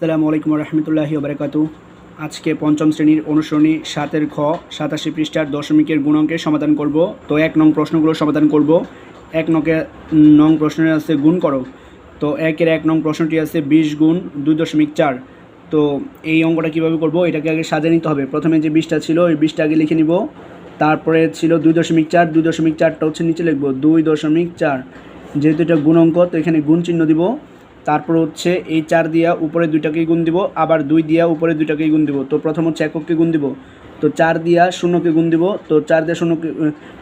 আসসালামু আলাইকুম রহমতুল্লাহি বারকাত আজকে পঞ্চম শ্রেণির অনুসরণী সাতের খ, সাতাশি পৃষ্ঠার দশমিকের গুণাঙ্কের সমাধান করব। তো এক নং প্রশ্নগুলো সমাধান করব। এক নকে নং প্রশ্নের আছে গুণ করো। তো একের এক নং প্রশ্নটি আছে বিশ গুণ দুই দশমিক চার। তো এই অঙ্কটা কীভাবে করব? এটাকে আগে সাজিয়ে নিতে হবে। প্রথমে যে বিশটা ছিল, ওই বিশটা আগে লিখে নিব। তারপরে ছিল দুই দশমিক চার, দুই দশমিক চারটা হচ্ছে নিচে লিখব। দুই দশমিক চার। যেহেতু এটা গুণ অঙ্ক তো এখানে গুণ চিহ্ন দিব। তারপর হচ্ছে এই চার দিয়া উপরে দুইটাকেই গুণ দিব, আবার দুই দিয়া উপরে দুইটাকেই গুণ দিব। তো প্রথম হচ্ছে একককে গুণ দিব, তো চার দিয়া শূন্যকে গুণ দিব, তো চার দিয়া শূন্যকে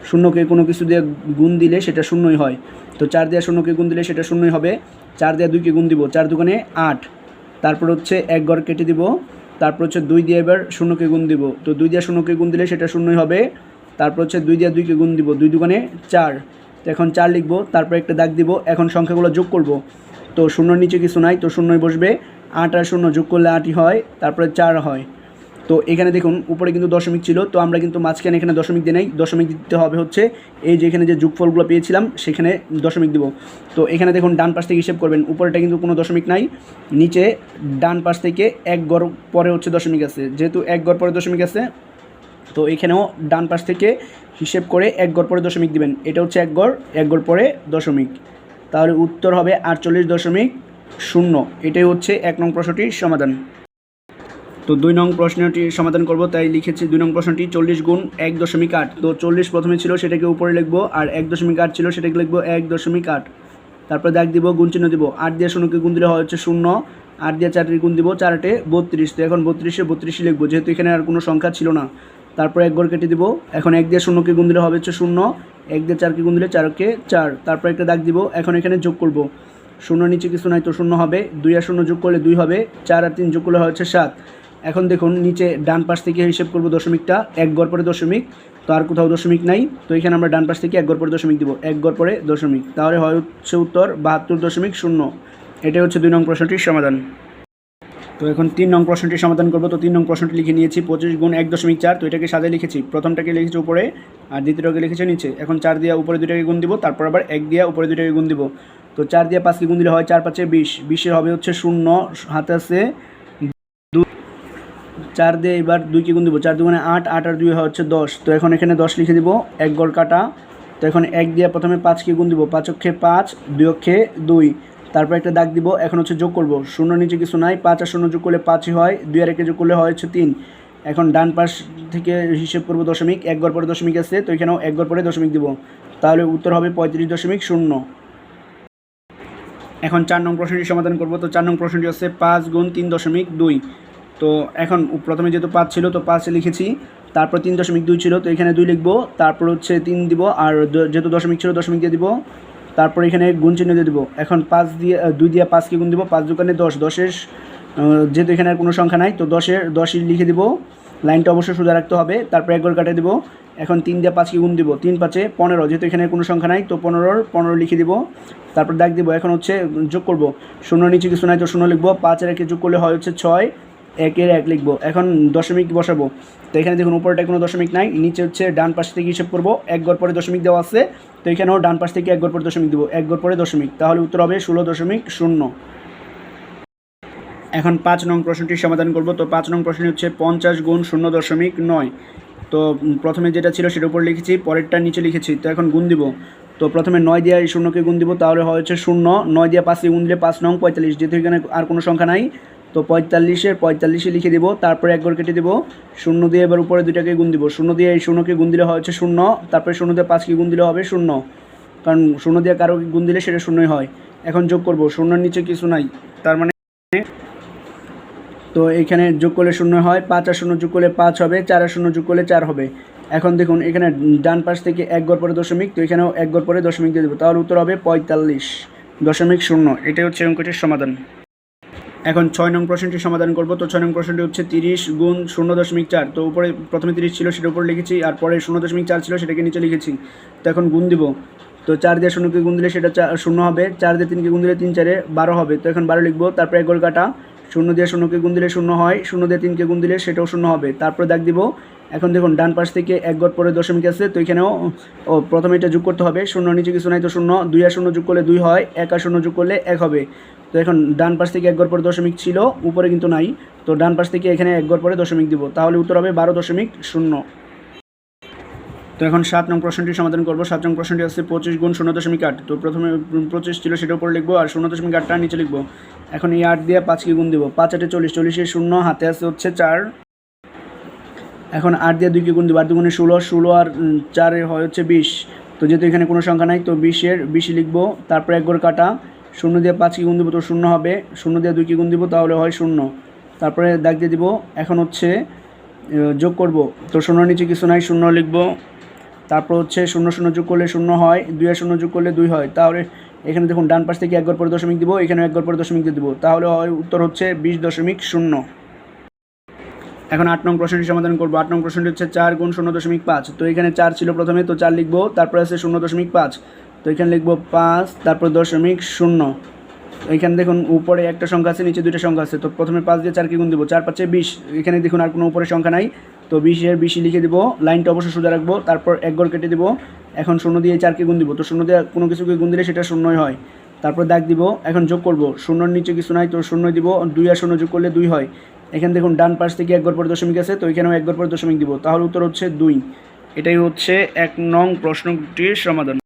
শূন্যকে কোনো কিছু দিয়ে গুণ দিলে সেটা শূন্যই হয়। তো চার দিয়া শূন্যকে গুণ দিলে সেটা শূন্যই হবে, চার দিয়া দুইকে গুণ দিব, চার দোকানে আট। তারপর হচ্ছে এক গড় কেটে দিব, তারপর হচ্ছে দুই দিয়ে এবার শূন্যকে গুণ দিব, তো দুই দিয়া শূন্যকে গুণ দিলে সেটা শূন্যই হবে, তারপর হচ্ছে দুই দিয়া দুইকে গুণ দিব, দুই দোকানে চার। তো এখন চার লিখব, তারপর একটা দাগ দিব, এখন সংখ্যাগুলো যোগ করব। তো শূন্যর নিচে কিছু নাই তো শূন্যই বসবে। আট আর শূন্য যোগ করলে আটই হয়, তারপরে চার হয়। তো এখানে দেখুন, উপরে কিন্তু দশমিক ছিল, তো আমরা কিন্তু মাঝখানে এখানে দশমিক দিয়ে নেই। দশমিক দিতে হবে হচ্ছে, এই যে এখানে যে যুগফলগুলো পেয়েছিলাম, সেখানে দশমিক দিব। তো এখানে দেখুন, ডান পাশ থেকে হিসেব করবেন, উপরেটা কিন্তু কোনো দশমিক নাই, নিচে ডান পাশ থেকে এক গড় পরে হচ্ছে দশমিক আছে। যেহেতু এক গড় পরে দশমিক আছে, তো এখানেও ডান পাশ থেকে হিসেব করে এক গড় পরে দশমিক দিবেন। এটা হচ্ছে এক গড় এক গড় পরে দশমিক। তাহলে উত্তর হবে আটচল্লিশ দশমিক শূন্য। এটাই হচ্ছে এক নং প্রশ্নটির সমাধান। তো দুই নং প্রশ্নটির সমাধান করব, তাই লিখেছি দুই নং প্রশ্নটি চল্লিশ গুণ এক দশমিক আট। তো চল্লিশ প্রথমে ছিল, সেটাকে উপরে লিখব, আর এক দশমিক আট ছিল, সেটাকে লিখব এক দশমিক আট। তারপরে দাগ দিব, গুণ চিহ্ন দিব, আট দিয়ে শূন্যকে গুণ দিলে হচ্ছে শূন্য, আট দিয়ে চারটি গুণ দিব চারটে বত্রিশ। তো এখন বত্রিশে বত্রিশই লিখব, যেহেতু এখানে আর কোনো সংখ্যা ছিল না। তারপরে এক গড় কেটে দিব, এখন এক দিয়ে শূন্যকে গুণ দিলে হবে হচ্ছে শূন্য এক দিয়ে চারকে গুণ দিলে চারকে চার। তারপর একটা দাগ দিব, এখন এখানে যোগ করব। শূন্য নিচে কিছু নাই তো শূন্য হবে, দুই আর শূন্য যোগ করলে দুই হবে, চার আর তিন যোগ করলে হচ্ছে সাত। এখন দেখুন, নিচে ডান পাশ থেকে হিসেব করব দশমিকটা, এক গড় পরে দশমিক, তো আর কোথাও দশমিক নাই, তো এখানে আমরা ডান পাশ থেকে এক গড় পরে দশমিক দিব, এক গড় পরে দশমিক। তাহলে হয় হচ্ছে উত্তর বাহাত্তর দশমিক শূন্য। এটাই হচ্ছে দুই নং প্রশ্নটির সমাধান। তো এখন তিন নং প্রশ্নটির সমাধান করব। তো তিন নং প্রশ্নটি লিখে নিয়েছি, পঁচিশ গুণ এক দশমিক চার। তো এটাকে সাজায় লিখেছি। প্রথমটাকে লিখেছি উপরে, আর দ্বিতীয়টাকে লিখেছি নিচে। এখন চার দিয়া উপরে দুটাকে গুণ দিব, তারপর আবার এক দিয়া উপরে দুটাকে গুণ দিব। তো চার দিয়া পাঁচকে গুণ দিলে হয় চার পাঁচে বিশ। বিশের হবে হচ্ছে শূন্য, হাতে আছে চার দিয়ে এবার দুইকে গুণ দিব। চার দুগুণে আট আট আর দুই হয় হচ্ছে দশ। তো এখন এখানে দশ লিখে দিব, এক গড় কাটা। তো এখন এক দিয়ে প্রথমে পাঁচকে গুণ দিব, পাঁচ অক্ষে পাঁচ, দুই অক্ষে দুই। তারপর একটা দাগ দিব, এখন হচ্ছে যোগ করব। শূন্য নিচে কিছু নাই, পাঁচ আর শূন্য যোগ করলে পাঁচই হয়, দুই আর একে যোগ করলে হয় হচ্ছে তিন। এখন ডান পাশ থেকে হিসেব করব দশমিক, এক গড় পরে দশমিক আছে, তো এখানেও এক গড় পরে দশমিক দিব। তাহলে উত্তর হবে পঁয়ত্রিশ দশমিক শূন্য। এখন চার নং প্রশ্নটি সমাধান করব, তো চার নং প্রশ্নটি হচ্ছে পাঁচ গুণ তিন দশমিক দুই। তো এখন প্রথমে যেহেতু পাঁচ ছিল, তো পাঁচে লিখেছি, তারপর তিন দশমিক দুই ছিল, তো এখানে দুই লিখব, তারপর হচ্ছে তিন দিব, আর যেহেতু দশমিক ছিল, দশমিক দিয়ে দিব। তারপর এখানে গুণ চিহ্ন দিয়ে দেবো। এখন পাঁচ দিয়ে দুই দিয়ে পাঁচকে গুণ দিব, পাঁচ দোকানে দশ, দশের যেহেতু এখানে আর কোনো সংখ্যা নাই, তো দশের, দশই লিখে দিব। লাইনটা অবশ্যই সোজা রাখতে হবে, তারপর একবার কাটে দিব। এখন তিন দিয়ে পাঁচকে গুণ দিব, তিন পাঁচে পনেরো, যেহেতু এখানে কোনো সংখ্যা নাই, তো পনেরোর পনেরো লিখে দিব। তারপর দাগ দিব, এখন হচ্ছে যোগ করব। শূন্য নিচে কিছু নাই, তো শূন্য লিখব, পাঁচের একে যোগ করলে হয় হচ্ছে ছয় একের এক লিখব। এখন দশমিক বসাবো। তো এখানে দেখুন উপরটা কোনো দশমিক নাই, নিচে হচ্ছে ডান পাশ থেকে হিসেব করব, এক গড় পরে দশমিক দেওয়া আছে। তো এখানেও ডান পাশ থেকে এক গড় পরে দশমিক দেবো, এক গড় পরে দশমিক। তাহলে উত্তর হবে ষোলো দশমিক শূন্য। এখন পাঁচ নং প্রশ্নটির সমাধান করব। তো পাঁচ নং প্রশ্নটি হচ্ছে পঞ্চাশ গুণ শূন্য দশমিক নয়। তো প্রথমে যেটা ছিল সেটার উপর লিখেছি, পরেরটা নিচে লিখেছি। তো এখন গুণ দিব। তো প্রথমে নয় দিয়ে এই শূন্যকে গুণ দিব, তাহলে হয় হচ্ছে শূন্য। নয় দিয়ে পাঁচকে গুণ দিলে পাঁচ নং পঁয়তাল্লিশ। যেহেতু এখানে আর কোনো সংখ্যা নাই তো পঁয়তাল্লিশের পঁয়তাল্লিশে লিখে দিব, তারপরে এক গড় কেটে দিব, শূন্য দিয়ে এবার উপরে দুটাকে গুণ দিব। শূন্য দিয়ে এই শূন্যকে গুণ দিলে হচ্ছে শূন্য, তারপরে শূন্য দিয়ে পাঁচকে গুণ দিলে হবে শূন্য। কারণ শূন্য দিয়ে কারও গুণ দিলে সেটা শূন্যই হয়। এখন যোগ করব, শূন্যর নিচে কিছু নাই, তার মানে তো এখানে যোগ করলে শূন্য হয়, পাঁচ আর শূন্য যোগ করলে পাঁচ হবে, চার আর শূন্য যোগ করলে চার হবে। এখন দেখুন, এখানে ডান পাশ থেকে এক গড় পরে দশমিক, তো এখানেও এক গড় পরে দশমিক দিয়ে দেবো। তাহলে উত্তর হবে পঁয়তাল্লিশ দশমিক শূন্য, এটাই হচ্ছে অঙ্কটির সমাধান। এখন ছয় নং প্রশ্নটি সমাধান করব। তো ছয় নং প্রশ্নটি হচ্ছে তিরিশ গুণ শূন্য দশমিক চার। তো উপরে প্রথমে তিরিশ ছিল সেটা উপরে লিখেছি, আর পরে শূন্য দশমিক চার ছিল, সেটাকে নিচে লিখেছি। তো এখন গুণ দিব। তো চার দিয়ে শূন্যকে গুণ দিলে সেটা শূন্য হবে। চার দিয়ে তিনকে গুণ দিলে তিন চারে বারো হবে। তো এখন বারো লিখব, তারপরে গোল কাটা। শূন্য দিয়ে শূন্যকে গুণ দিলে শূন্য হয়, শূন্য দিয়ে তিনকে গুণ দিলে সেটাও শূন্য হবে। তারপরে দাগ দিব। এখন দেখুন, ডান পাশ থেকে এক গড় পরে দশমিক আছে, তো এখানেও, ও, প্রথমে এটা যোগ করতে হবে। শূন্য নিচে কিছু নাই তো শূন্য। দুই আর শূন্য যোগ করলে দুই হয়, এক আর শূন্য যোগ করলে এক হবে। তো এখন ডান পাশ থেকে এক ঘর পরে দশমিক ছিল, উপরে কিন্তু নাই। তো ডান পাশ থেকে এখানে এক ঘর পরে দশমিক দিব। তাহলে উত্তর হবে বারো দশমিক শূন্য। তো এখন সাত নং প্রশ্নটি সমাধান করব। সাত নং প্রশ্নটি আছে পঁচিশ গুণ শূন্য দশমিক আট। তো প্রথমে পঁচিশ ছিল সেটা উপরে লিখব আর শূন্য দশমিক আটটা নিচে লিখব। এখন এই আট দিয়ে পাঁচকে গুণ দিব। পাঁচ আটে চল্লিশ, চল্লিশে শূন্য, হাতে আছে হচ্ছে চার। এখন আট দিয়ে দুইকে গুণ দিব। আট দুগুণে ষোলো ষোলো আর চারে হয় হচ্ছে বিশ। তো যেহেতু এখানে কোনো সংখ্যা নাই, তো বিশের, বিশ লিখব। তারপরে এক কাটা। শূন্য দিয়ে পাঁচ কি গুণ দিব তো শূন্য হবে, শূন্য দিয়ে দুই কি গুণ দিব তাহলে হয় শূন্য। তারপরে দাগ দিয়ে দিব, এখন হচ্ছে যোগ করব। তো শূন্য নিচে কিছু নাই, শূন্য লিখব। তারপর হচ্ছে শূন্য শূন্য যোগ করলে শূন্য হয়, দুই আর শূন্য যোগ করলে দুই হয়। তাহলে এখানে দেখুন, ডান পাশ থেকে এক ঘর পরে দশমিক দিব এখানে এক ঘর পরে দশমিক দিয়ে দিব। তাহলে হয় উত্তর হচ্ছে বিশ দশমিক শূন্য। এখন আট নং প্রশ্নটি সমাধান করব। আট নং প্রশ্নটি হচ্ছে চার গুণ শূন্য দশমিক পাঁচ। তো এখানে চার ছিল প্রথমে, তো চার লিখব। তারপরে আছে শূন্য দশমিক পাঁচ। তো এখানে লিখব পাঁচ, তারপর দশমিক শূন্য। এখানে দেখুন উপরে একটা সংখ্যা আছে, নিচে দুইটা সংখ্যা আছে। তো প্রথমে পাঁচ দিয়ে চার চারকে গুণ দেবো, চার পাঁচে বিশ। এখানে দেখুন আর কোনো উপরে সংখ্যা নাই। তো বিশের বিশই লিখে দিব, লাইনটা অবশ্যই সোজা রাখব, তারপর এক ঘর কেটে দিব। এখন শূন্য দিয়ে চার চারকে গুণ দিব, তো শূন্য দিয়ে কোনো কিছুকে গুণ দিলে সেটা শূন্যই হয়। তারপর দাগ দিব, এখন যোগ করব, শূন্যর নিচে কিছু নাই, তো শূন্য দিব, দুই আর শূন্য যোগ করলে দুই হয়। এখানে দেখুন ডান পাশ থেকে এক ঘর পরে দশমিক আছে, তো এখানেও এক ঘর পরে দশমিক দিব। তাহলে উত্তর হচ্ছে দুই। এটাই হচ্ছে এক নং প্রশ্নটির সমাধান।